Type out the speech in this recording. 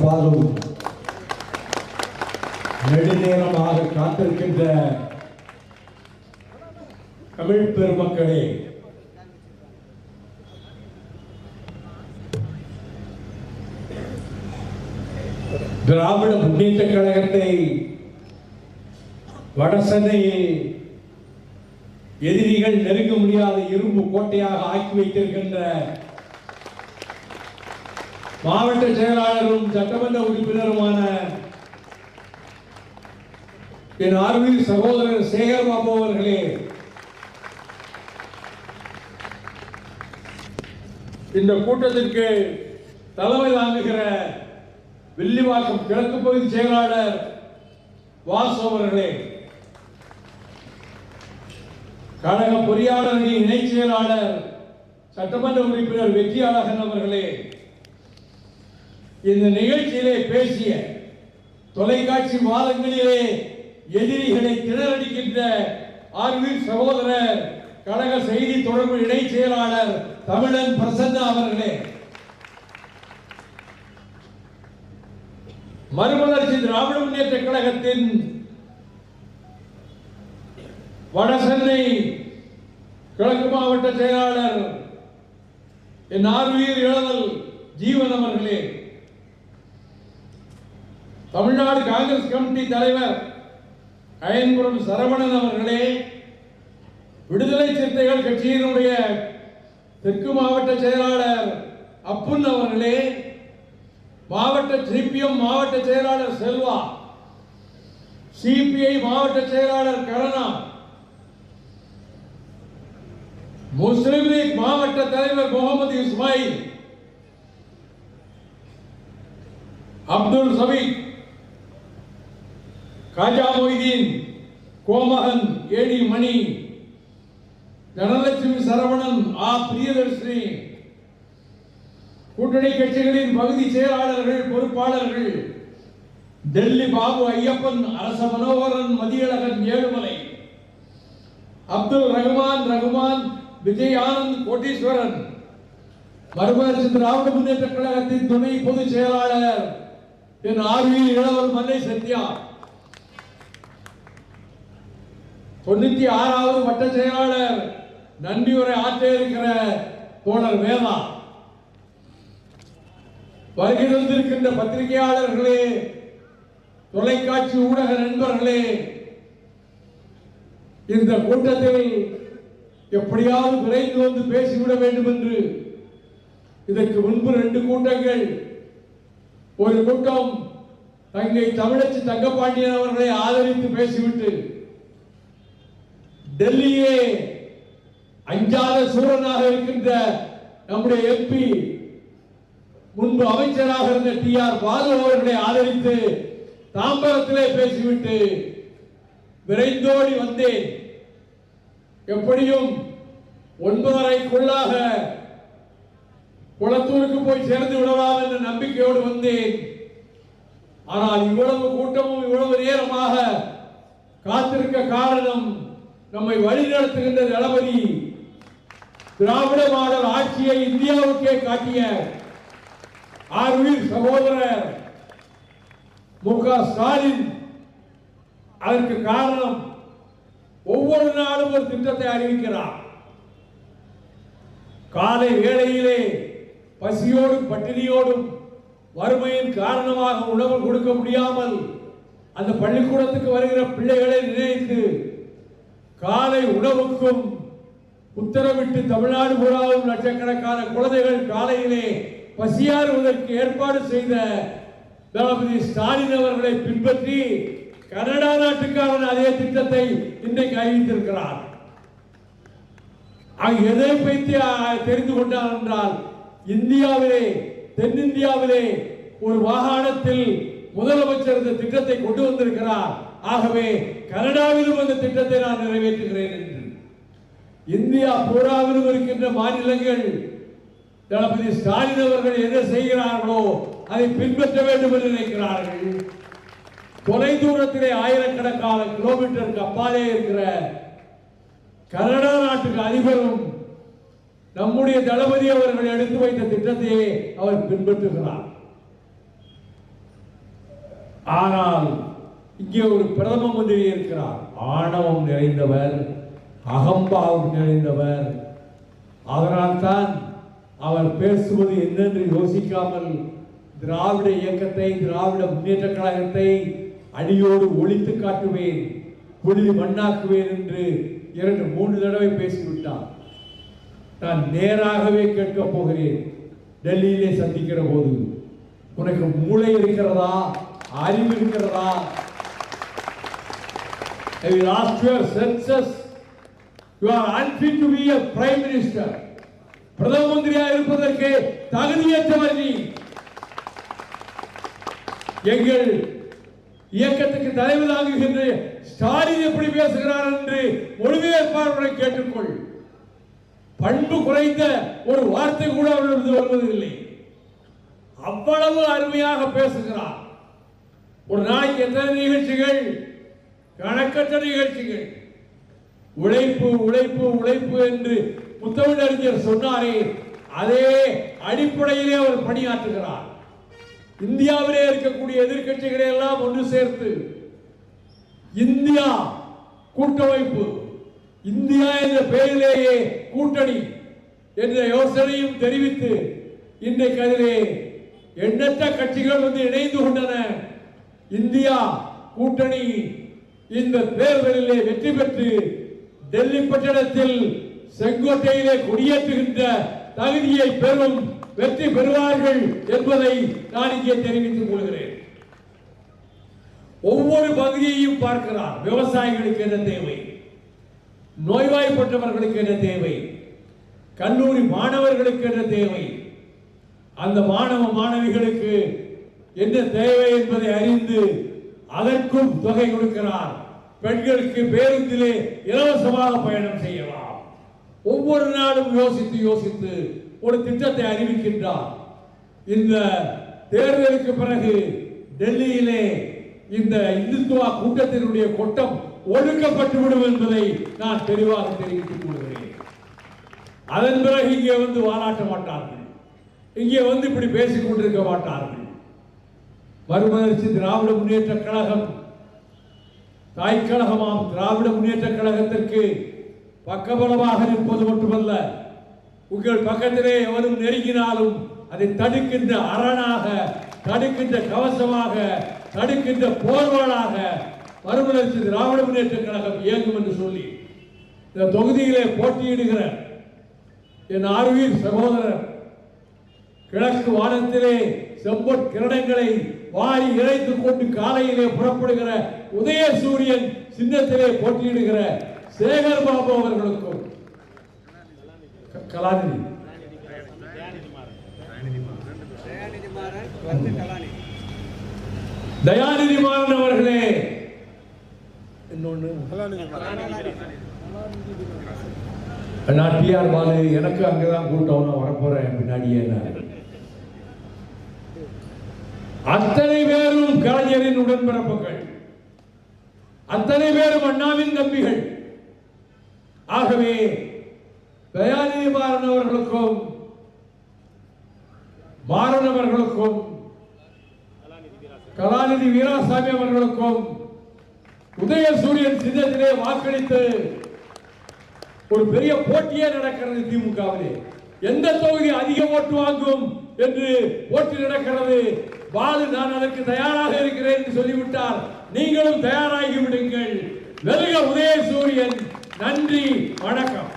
கண்ணு நெடுநேரமாக காத்திருக்கின்ற தமிழ் பெருமக்களே திராவிட முன்னேற்ற கழகத்தை வடசென்னையில் எதிரிகள் நெருங்க முடியாத இரும்பு கோட்டையாக ஆக்கி வைத்திருக்கின்ற மாவட்ட செயலாளரும் சட்டமன்ற உறுப்பினருமான என் ஆர்வீர் சகோதரர் சேகர் பாபு அவர்களே இந்த கூட்டத்திற்கு தலைமை தாங்குகிற வில்லிவாக்கம் கிழக்கு பகுதி செயலாளர் வாசு அவர்களே கழக பொறியாளர் இணை செயலாளர் சட்டமன்ற உறுப்பினர் வெற்றி அழகன் அவர்களே இந்த நிகழ்ச்சியிலே பேசிய தொலைக்காட்சி வாதங்களிலே எதிரிகளை திணறடிக்கின்ற ஆர்வீர் சகோதரர் கழக செய்தி தொடர்பு இணை செயலாளர் தமிழன் பிரசன்னா அவர்களே. மறுமலர்ச்சி திராவிட முன்னேற்ற கழகத்தின் வடசென்னை கிழக்கு மாவட்ட செயலாளர் என் ஆர்வீர் இழதல் ஜீவன் அவர்களே. தமிழ்நாடு காங்கிரஸ் கமிட்டி தலைவர் அயன்குளம் சரவணன் அவர்களே விடுதலை சிறுத்தைகள் கட்சியினுடைய தெற்கு மாவட்ட செயலாளர் அப்புன் அவர்களே மாவட்ட சிபிஎம் மாவட்ட செயலாளர் செல்வா சிபிஐ மாவட்ட செயலாளர் கரணா முஸ்லிம் லீக் மாவட்ட தலைவர் முகமது இஸ்மாயில் அப்துல் சபீக் காஜா மொய்தீன் கோமகன் ஏடி மணி தனலட்சுமி சரவணன் ஆ பிரியதர்ஷினி கூட்டணி கட்சிகளின் பகுதி செயலாளர்கள் பொறுப்பாளர்கள் டெல்லி பாபு ஐயப்பன் அரச மனோகரன் மதியழகன் ஏழுமலை அப்துல் ரஹ்மான் ரகுமான் விஜய் ஆனந்த் கோட்டீஸ்வரன் மறுமலர்ச்சி திராவிட முன்னேற்ற கழகத்தின் துணை பொதுச் செயலாளர் என் ஆர்வியில் இளவல் மன்னை சத்யா தொண்ணூத்தி ஆறாவது வட்ட செயலாளர் நன்றி உரை ஆற்ற இருக்கிற தோழர் வேதா வருகை தந்திருக்கின்ற பத்திரிகையாளர்களே தொலைக்காட்சி ஊடக நண்பர்களே இந்த கூட்டத்தில் எப்படியாவது விரைந்து வந்து பேசிவிட வேண்டும் என்று இதற்கு முன்பு ரெண்டு கூட்டங்கள். ஒரு கூட்டம் தங்கை தமிழச்சி தங்கப்பாண்டியன் அவர்களை ஆதரித்து பேசிவிட்டு டெல்லியே அஞ்சாத சூரனாக இருக்கின்ற நம்முடைய எம்பி முன்பு அமைச்சராக இருந்த டி ஆர் பாலு அவர்களை ஆதரித்து தாம்பரத்திலே பேசிவிட்டு விரைந்தோடி வந்தேன். எப்படியும் ஒன்பதரைக்குள்ளாக குளத்தூருக்கு போய் சேர்ந்து விடலாம் என்ற நம்பிக்கையோடு வந்தேன். ஆனால் இவ்வளவு கூட்டமும் இவ்வளவு நேரமாக காத்திருக்க காரணம் நம்மை வழிநடத்துகின்ற தளபதி திராவிட மாடல் ஆட்சியை இந்தியாவுக்கே காட்டிய ஆர்வீர் சகோதரர் மு க ஸ்டாலின் அதற்கு காரணம் ஒவ்வொரு நாளும் ஒரு திட்டத்தை அறிவிக்கிறார். காலை வேளையிலே பசியோடும் பட்டினியோடும் வறுமையின் காரணமாக உணவு கொடுக்க முடியாமல் அந்த பள்ளிக்கூடத்துக்கு வருகிற பிள்ளைகளை நினைத்து காலை உணவுக்கும் உத்தரவிட்டு தமிழ்நாடு புறாவும் லட்சக்கணக்கான குழந்தைகள் காலையிலே பசியாறுவதற்கு ஏற்பாடு செய்த தளபதி ஸ்டாலின் அவர்களை பின்பற்றி கனடா நாட்டுக்கான அதே திட்டத்தை இன்றைக்கு அறிவித்திருக்கிறார். எதை வைத்து தெரிந்து கொண்டார் என்றால் இந்தியாவிலே தென்னிந்தியாவிலே ஒரு மாகாணத்தில் முதலமைச்சர் இந்த திட்டத்தை கொண்டு வந்திருக்கிறார். ஆகவே கனடாவிலும் அந்த திட்டத்தை நான் நிறைவேற்றுகிறேன் என்று. இந்தியா பூராவிலும் இருக்கின்ற மாநிலங்கள் தளபதி ஸ்டாலின் அவர்கள் என்ன செய்கிறார்களோ அதை பின்பற்ற வேண்டும் என்று நினைக்கிறார்கள். தொலை தூரத்திலே ஆயிரக்கணக்கான கிலோமீட்டருக்கு அப்பாலே இருக்கிற கனடா நாட்டுக்கு அதிபரும் நம்முடைய தளபதி அவர்கள் எடுத்து வைத்த திட்டத்தையே அவர் பின்பற்றுகிறார். ஆனால் இங்கே ஒரு பிரதம மந்திரி இருக்கிறார். ஆணவம் நிறைந்தவர் அகம்பாவம் நிறைந்தவர். அதனால்தான் அவர் பேசுவது என்னென்று யோசிக்காமல் திராவிட இயக்கத்தை திராவிட முன்னேற்ற கழகத்தை அடியோடு ஒழித்து காட்டுவேன் புழுதி மண்ணாக்குவேன் என்று இரண்டு மூன்று தடவை பேசிவிட்டார். நான் நேராகவே கேட்கப் போகிறேன். டெல்லியிலே சந்திக்கிற போது உனக்கு மூளை இருக்கிறதா? அறிவு இருக்கிறதா? Have you lost your senses? You are unfit to be a prime minister. பிரதம மந்திரியாக இருப்பதற்கு தகுதியற்றவர் நீ எங்கள் இயக்கத்துக்கு தலைவர் ஸ்டாலின் எப்படி பேசுகிறார் என்று மொழிபெயர்ப்பாளர்களை கேட்டுக்கொள் பண்பு குறைந்த ஒரு வார்த்தை கூட அவரிடம் வருவதில்லை அவ்வளவு அருமையாக பேசுகிறார் ஒரு நாளைக்கு எத்தனை நிகழ்ச்சிகள் கணக்கற்ற நிகழ்ச்சிகள். உழைப்பு உழைப்பு உழைப்பு என்று முத்தமிழறிஞர் சொன்னாரே அதே அடிப்படையிலே அவர் பணியாற்றுகிறார். இந்தியாவிலே இருக்கக்கூடிய எதிர்கட்சிகளை எல்லாம் ஒன்று சேர்த்து இந்தியா கூட்டமைப்பு இந்தியா என்ற பெயரிலேயே கூட்டணி என்ற யோசனையும் தெரிவித்து இன்றைக்கு அதிலே எண்ணற்ற கட்சிகள் வந்து இணைந்து கொண்டன. இந்தியா கூட்டணி இந்த தேர்தலிலே வெற்றி பெற்று டெல்லி பட்டணத்தில் செங்கோட்டையிலே கொடியேற்றுகின்ற தகுதியை பெறும் வெற்றி பெறுவார்கள் என்பதை நான் இங்கே தெரிவித்துக் கொள்கிறேன். ஒவ்வொரு பகுதியையும் பார்க்கிறார். விவசாயிகளுக்கு என்ன தேவை? நோய்வாய்ப்பட்டவர்களுக்கு என்ன தேவை? கல்லூரி மாணவர்களுக்கு என்ன தேவை? அந்த மாணவ மாணவிகளுக்கு என்ன தேவை என்பதை அறிந்து அதற்கும் தொகை கொடுக்கிறார். பெண்களுக்கு பேருந்திலே இலவசமாக பயணம் செய்யலாம். ஒவ்வொரு நாளும் யோசித்து யோசித்து ஒரு திட்டத்தை அறிவிக்கின்றார். இந்த தேர்தலுக்கு பிறகு டெல்லியிலே இந்த இந்துத்துவா கூட்டத்தினுடைய கொட்டம் ஒடுக்கப்பட்டு விடும் என்பதை நான் தெளிவாக தெரிவித்துக் கொள்கிறேன். அதன் பிறகு இங்கே வந்து வாலாட்ட மாட்டார்கள். இங்கே வந்து இப்படி பேசிக் கொண்டிருக்க மாட்டார்கள். மறுமலர்ச்சி திராவிட முன்னேற்ற கழகம். தாய்க்கழகமாம். திராவிட முன்னேற்ற கழகத்திற்கு பக்கபலமாக நிற்பது மட்டுமல்ல உங்கள் பக்கத்திலே எவரும் நெருங்கினாலும் அதை தடுக்கின்ற அரணாக தடுக்கின்ற கவசமாக தடுக்கின்ற போர்வாளாக மறுமலர்ச்சி திராவிட முன்னேற்ற கழகம் இயங்கும் என்று சொல்லி இந்த தொகுதியிலே போட்டியிடுகிற என் ஆர்வீர் சகோதரர் கிழக்கு வானத்திலே செம்பொட் கிரணங்களை வாரி இறைத்துக் கொண்டு காலையிலே புறப்படுகிற உதயசூரியன் சின்னத்திலே போட்டியிடுகிற சேகர் பாபு அவர்களுக்கும். கலாநிதி. தயாநிதி மாறன் அவர்களே. இன்னொன்னு நான் டிஆர் பாலு எனக்கு அங்கதான் கூட்டம் நான் வரப்போறேன். பின்னாடியே அத்தனை பேரும் கலைஞரின் உடன்பிறப்புகள். அத்தனை பேரும் அண்ணாவின் தம்பிகள். ஆகவே தயாநிதி மாறன் அவர்களுக்கும் மாறன் அவர்களுக்கும் கலாநிதி வீராசாமி அவர்களுக்கும் உதயசூரியன் சின்னத்திலே வாக்களித்து ஒரு பெரிய போட்டியே நடக்கிறது திமுகவிலே. எந்த தொகுதி அதிக ஓட்டு வாங்கும் என்று போட்டி நடக்கிறது பாலு நான் அதற்கு தயாராக இருக்கிறேன் என்று சொல்லிவிட்டார் நீங்களும் தயாராகி விடுங்கள். வெல்க உதயசூரியன் நன்றி வணக்கம்.